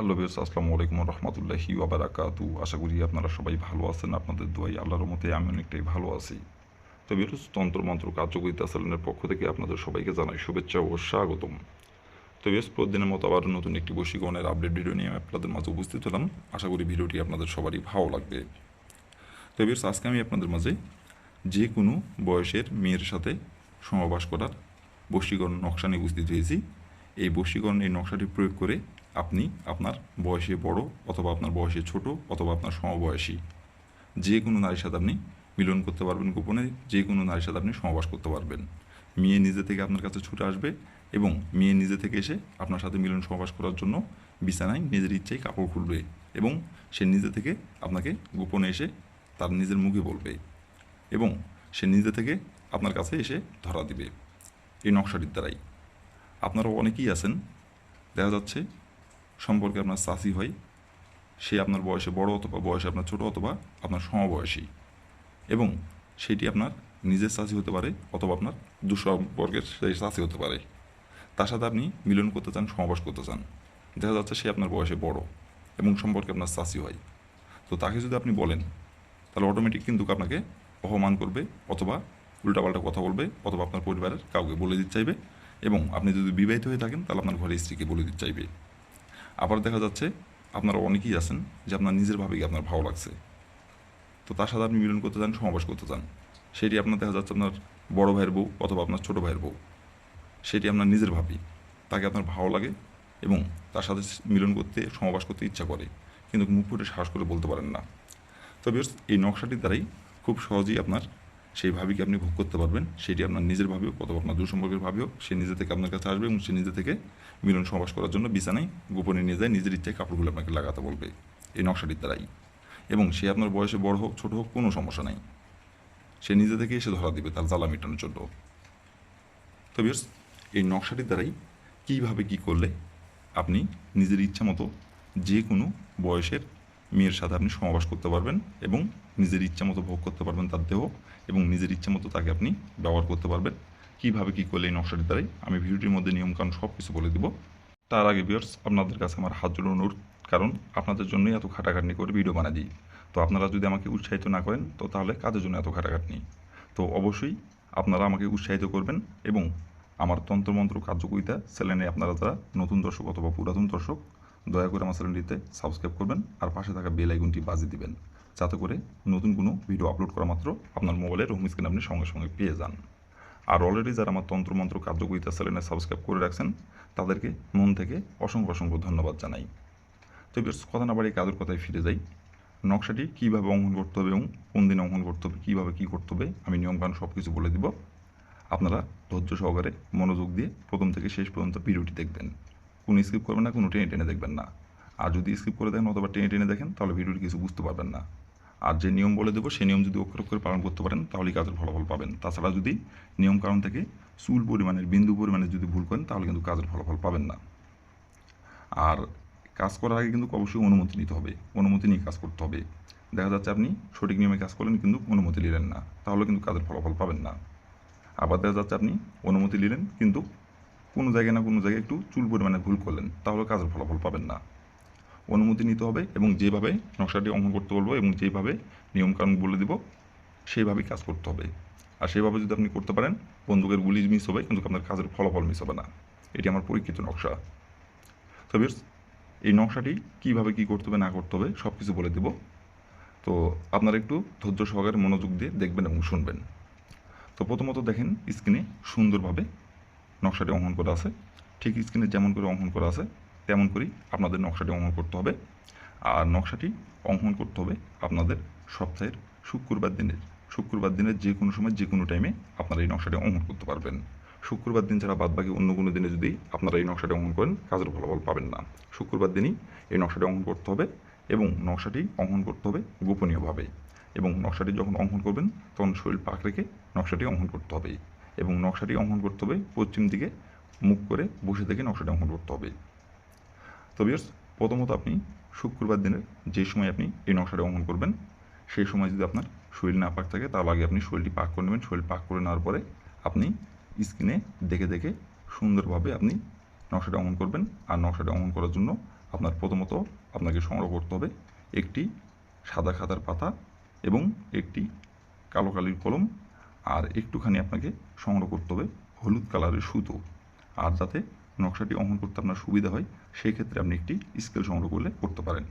Hello বিয়ার্স আসসালামু আলাইকুম রহমতুল্লাহি ওবারাকাতু আশা করি আপনারা সবাই ভালো আছেন, আপনাদের দোয়াই আল্লাহর মতে আমি অনেকটাই ভালো আছি। তো বিয়ার্স তন্ত্রমন্ত্র কার্যকরিতা সেলেনের পক্ষ থেকে আপনাদের সবাইকে জানাই শুভেচ্ছা ও স্বাগতম। তো বিয়ার্স প্রতিদিনের মতো আবার নতুন একটি বশীকরণের আপডেট ভিডিও নিয়ে আপনাদের মাঝে উপস্থিত হলাম। আশা করি ভিডিওটি আপনাদের সবারই ভালো লাগবে। তো বিয়ার্স আজকে আমি আপনাদের মাঝে যে কোনো বয়সের মেয়ের সাথে সমাবাস করার বশীকরণ নকশা নিয়ে উপস্থিত হয়েছি। এই বশীকরণ এই নকশাটি প্রয়োগ করে আপনি আপনার বয়সে বড় অথবা আপনার বয়সে ছোট অথবা আপনার সমবয়সী। যে কোনো নারীর সাথে আপনি মিলন করতে পারবেন গোপনে, যে কোনো নারীর সাথে আপনি সমবাস করতে পারবেন। মেয়ে নিজে থেকে আপনার কাছে ছুটে আসবে এবং মেয়ে নিজে থেকে এসে আপনার সাথে মিলন সমাবাস করার জন্য বিছানায় নিজের ইচ্ছায় কাপড় খুলবে এবং সে নিজে থেকে আপনাকে গোপনে এসে তার নিজের মুখে বলবে এবং সে নিজে থেকে আপনার কাছে এসে ধরা দিবে। এই নকশাটির দ্বারাই। আপনারা অনেকেই আছেন, দেখা যাচ্ছে সম্পর্কে আপনার চাষি হয় সে আপনার বয়সে বড় অথবা বয়সে আপনার ছোট অথবা আপনার সমবয়সী এবং সেটি আপনার নিজের চাষি হতে পারে অথবা আপনার দুঃসম্পর্কের সেই চাষি হতে পারে। তার সাথে আপনি মিলন করতে চান সমাবাস করতে চান। দেখা যাচ্ছে সে আপনার বয়সে বড় এবং সম্পর্কে আপনার চাষি হয় তো তাকে যদি আপনি বলেন, তাহলে অটোমেটিক কিন্তু আপনাকে অপমান করবে অথবা উল্টাপাল্টা কথা বলবে অথবা আপনার পরিবারের কাউকে বলে দিতে চাইবে এবং আপনি যদি বিবাহিত হয়ে থাকেন, তাহলে আপনার ঘরের স্ত্রীকে বলে দিতে চাইবে। আবার দেখা যাচ্ছে আপনারা অনেকেই আছেন যে আপনার নিজের ভাবেই আপনার ভালো লাগছে। তো তার সাথে আপনি মিলন করতে চান, সমাবেশ করতে চান। সেটি আপনার দেখা যাচ্ছে আপনার বড় ভাইয়ের বউ অথবা আপনার ছোটো ভাইয়ের বউ। সেটি আপনার নিজের ভাবি। তাকে আপনার ভালো লাগে এবং তার সাথে মিলন করতে সমাবাস করতে ইচ্ছা করে। কিন্তু মুখ ফুটে সাহস করে বলতে পারেন না। তবে এই নকশাটির দ্বারাই খুব সহজেই আপনার সেই ভাবিকে আপনি ভোগ করতে পারবেন, সেটি আপনার নিজের ভাবি হোক অথবা আপনার দুঃসম্পর্কের ভাবি হোক, সে নিজে থেকে আপনার কাছে আসবে এবং সে নিজে থেকে মিলন সমাবাস করার জন্য বিছানায় গোপনে নিয়ে যায়, নিজের ইচ্ছায় কাপড়গুলো আপনাকে লাগাতে বলবে। এই নকশাটির দ্বারাই। এবং সে আপনার বয়সে বড় হোক, ছোট হোক, কোনো সমস্যা নাই। সে নিজে থেকে এসে ধরা দিবে তার জ্বালা মেটানোর জন্য। তো এই নকশাটির দ্বারাই কীভাবে কী করলে আপনি নিজের ইচ্ছা মতো যে কোনো বয়সের মেয়ের সাথে আপনি সমাবাস করতে পারবেন এবং নিজের ইচ্ছা মতো ভোগ করতে পারবেন তার দেহ এবং নিজের ইচ্ছা মতো তাকে আপনি ব্যবহার করতে পারবেন। কীভাবে কী করলে এই নকশাটির দ্বারাই আমি ভিডিওটির মধ্যে নিয়মকানুন সব কিছু বলে দিব। তার আগে বিয়ার্স আপনাদের কাছে আমার হাত জোড়ো অনুরোধ, কারণ আপনাদের জন্যই এত খাটাখাটনি করে ভিডিও বানা দিই। তো আপনারা যদি আমাকে উৎসাহিত না করেন, তো তাহলে কাজের জন্য এত খাটাখাটনি? তো অবশ্যই আপনারা আমাকে উৎসাহিত করবেন এবং আমার তন্ত্রমন্ত্র কার্যকরিতা চ্যানেলে আপনারা যারা নতুন দর্শক অথবা পুরাতন দর্শক দয়া করে আমার চ্যানেলটিতে সাবস্ক্রাইব করবেন আর পাশে থাকা বেল আইকনটি বাজিয়ে দিবেন, যাতে করে নতুন কোনো ভিডিও আপলোড করা মাত্র আপনার মোবাইলের হোম স্ক্রিন আপনি সঙ্গে সঙ্গে পেয়ে যান। আর অলরেডি যারা আমার তন্ত্রমন্ত্র কার্যকরিতা চ্যানেলে সাবস্ক্রাইব করে রাখছেন, তাদেরকে মন থেকে অসংখ্য অসংখ্য ধন্যবাদ জানাই। তো কথা না বাড়িয়ে কাজের কথায় ফিরে যাই। নকশাটি কীভাবে অঙ্কন করতে হবে এবং কোন দিনে অঙ্কন করতে হবে, কীভাবে কী করতে হবে, আমি নিয়মকানুন সব কিছু বলে দিব। আপনারা ধৈর্য সহকারে মনোযোগ দিয়ে প্রথম থেকে শেষ পর্যন্ত ভিডিওটি দেখবেন। কোনো স্কিপ করবেন না, কোনো টেনে টেনে দেখবেন না। আর যদি স্কিপ করে দেখেন অথবা টেনে টেনে দেখেন, তাহলে ভিডিওটি কিছু বুঝতে পারবেন না। আর যে নিয়ম বলে দেবো, সেই নিয়ম যদি অক্ষর অক্ষরে পালন করতে পারেন, তাহলেই কাজের ফলাফল পাবেন। তাছাড়া যদি নিয়ম কারণ থেকে চুল পরিমাণের, বিন্দু পরিমাণে যদি ভুল করেন, তাহলে কিন্তু কাজের ফলাফল পাবেন না। আর কাজ করার আগে কিন্তু অবশ্যই অনুমতি নিতে হবে। অনুমতি নিয়ে কাজ করতে হবে। দেখা যাচ্ছে আপনি সঠিক নিয়মে কাজ করলেন, কিন্তু অনুমতি নিলেন না, তাহলে কিন্তু কাজের ফলাফল পাবেন না। আবার দেখা যাচ্ছে আপনি অনুমতি নিলেন, কিন্তু কোনো জায়গায় না কোনো জায়গায় একটু চুল পরিমাণে ভুল করলেন, তাহলে কাজের ফলাফল পাবেন না। অনুমতি নিতে হবে এবং যেভাবে নকশাটি অঙ্কন করতে বলব এবং যেভাবে নিয়মকানুন বলে দিব, সেইভাবেই কাজ করতে হবে। আর সেভাবে যদি আপনি করতে পারেন, বন্দুকের গুলি মিস হবে, কিন্তু আপনার কাজের ফলাফল মিস হবে না। এটি আমার পরীক্ষিত নকশা। তবে এই নকশাটি কীভাবে কী করতে হবে, না করতে হবে সব কিছু বলে দেব। তো আপনারা একটু ধৈর্য সহকারে মনোযোগ দিয়ে দেখবেন এবং শুনবেন। তো প্রথমত দেখেন স্ক্রিনে সুন্দরভাবে নকশাটি অঙ্কন করা আছে। ঠিক স্ক্রিনে যেমন করে অঙ্কন করা আছে, তেমন করেই আপনাদের নকশাটি অঙ্কন করতে হবে। আর নকশাটি অঙ্কন করতে হবে আপনাদের সপ্তাহের শুক্রবার দিনের। শুক্রবার দিনের যে কোনো সময়, যে কোনো টাইমে আপনারা এই নকশাটি অঙ্কন করতে পারবেন। শুক্রবার দিন ছাড়া বাদ বাকি অন্য কোনো দিনে যদি আপনারা এই নকশাটি অঙ্কন করেন, কাজের ফলাফল পাবেন না। শুক্রবার দিনই এই নকশাটি অঙ্কন করতে হবে এবং নকশাটি অঙ্কন করতে হবে গোপনীয়ভাবে। এবং নকশাটি যখন অঙ্কন করবেন, তখন শরীর পাক রেখে নকশাটি অঙ্কন করতে হবে এবং নকশাটি অঙ্কন করতে হবে পশ্চিম দিকে মুখ করে বসে থেকে নকশাটি অঙ্কন করতে হবে। তো বিয়ার্স প্রথমত আপনি শুক্রবার দিনের যে সময় আপনি এই নকশাটি অঙ্কন করবেন, সেই সময় যদি আপনার শরীর না পাক থাকে তাহলে আগে আপনি শরীরটি পাক করে নেবেন। শরীর পাক করে নেওয়ার পরে আপনি স্ক্রিনে দেখে দেখে সুন্দরভাবে আপনি নকশাটা অঙ্কন করবেন। আর নকশাটা অঙ্কন করার জন্য আপনার প্রথমত আপনাকে সংগ্রহ করতে হবে একটি সাদা খাতার পাতা এবং একটি কালো কালির কলম আর একটুখানি আপনাকে সংগ্রহ করতে হবে হলুদ কালারের সুতো। আর যাতে নকশাটি অঙ্কন করতে আপনার সুবিধা হয়, সেই ক্ষেত্রে আপনি একটি স্কেল সংগ্রহ করলে করতে পারেন।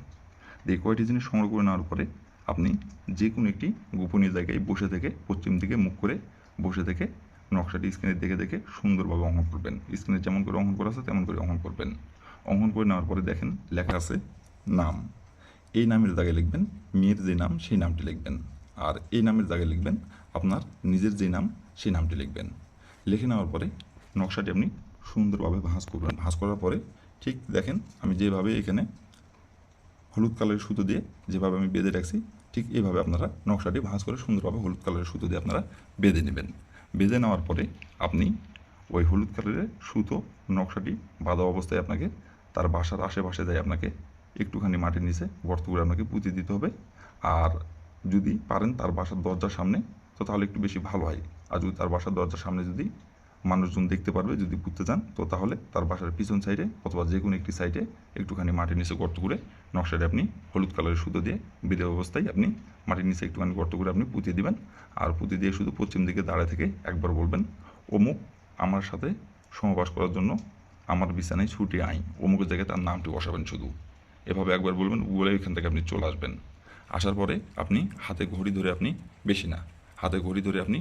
এই কয়টি জিনিস সংগ্রহ করে নেওয়ার পরে আপনি যে কোনো একটি গোপনীয় জায়গায় বসে থেকে, পশ্চিম দিকে মুখ করে বসে থেকে নকশাটি স্ক্রিনে দেখে দেখে সুন্দরভাবে অঙ্কন করবেন। স্ক্রিনে যেমন করে অঙ্কন করা আছে, তেমন করে অঙ্কন করবেন। অঙ্কন করে নেওয়ার পরে দেখেন লেখা আছে নাম। এই নামের জায়গায় লিখবেন, মেয়ের যে নাম, সেই নামটি লিখবেন। আর এই নামের জায়গায় লিখবেন আপনার নিজের যে নাম, সেই নামটি লিখবেন। লিখে নেওয়ার পরে নকশাটি আপনি সুন্দরভাবে ভাঁজ করবেন। ভাঁজ করার পরে ঠিক দেখেন, আমি যেভাবে এখানে হলুদ কালারের সুতো দিয়ে যেভাবে আমি বেঁধে রাখছি, ঠিক এইভাবে আপনারা নকশাটি ভাঁজ করে সুন্দরভাবে হলুদ কালারের সুতো দিয়ে আপনারা বেঁধে নেবেন। বেঁধে নেওয়ার পরে আপনি ওই হলুদ কালারের সুতো, নকশাটি বাঁধা অবস্থায় আপনাকে তার বাসার আশেপাশে যায় আপনাকে একটুখানি মাটির নিচে গর্ত করে আপনাকে পুঁতে দিতে হবে। আর যদি পারেন তার বাসার দরজার সামনে তো তাহলে একটু বেশি ভালো হয়। আর যদি তার বাসার দরজার সামনে যদি মানুষজন দেখতে পারবে, যদি পুঁততে চান, তো তাহলে তার বাসার পিছন সাইডে অথবা যে কোনো একটি সাইডে একটুখানি মাটির নিচে গর্ত করে নকশাটি আপনি হলুদ কালারের সুতো দিয়ে বিদে অবস্থায় আপনি মাটির নিচে একটুখানি গর্ত করে আপনি পুঁতে দিবেন। আর পুঁতে দিয়ে শুধু পশ্চিম দিকে দাঁড়ায় থেকে একবার বলবেন অমুক আমার সাথে সমবাস করার জন্য আমার বিছানায় ছুটে আই অমুকের জায়গায় তার নামটি বসাবেন শুধু। এভাবে একবার বলবেন, বলে এখান থেকে আপনি চলে আসবেন। আসার পরে আপনি হাতে ঘড়ি ধরে আপনি বেশি না। হাতে ঘড়ি ধরে আপনি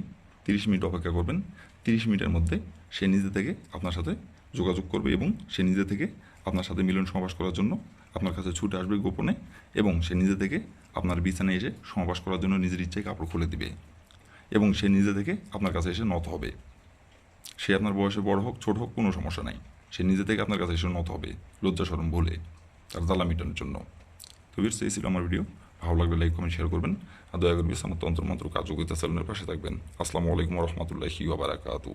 তিরিশ মিনিট অপেক্ষা করবেন। তিরিশ মিনিটের মধ্যে সে নিজে থেকে আপনার সাথে যোগাযোগ করবে এবং সে নিজে থেকে আপনার সাথে মিলন সমাবাস করার জন্য আপনার কাছে ছুটে আসবে গোপনে এবং সে নিজে থেকে আপনার বিছানায় এসে সমাবাস করার জন্য নিজের ইচ্ছায় কাপড় খুলে দিবে এবং সে নিজে থেকে আপনার কাছে এসে নত হবে। সে আপনার বয়সে বড় হোক, ছোট হোক, কোনো সমস্যা নাই। সে নিজে থেকে আপনার কাছে এসে নত হবে লজ্জা সরম বলে তার জ্বালা মেটানোর জন্য। তো এই ছিল আমার ভিডিও। ভালো লাগলে লাইক কমেন্ট শেয়ার করবেন। আর দয়া করে বিশ অন্তর্মন্ত্র তন্ত্র মন্ত্র কার্যকরিতা চ্যানেলের পাশে থাকবেন। আসসালামু আলাইকুম রহমতুল্লাহি ওবারাকাতু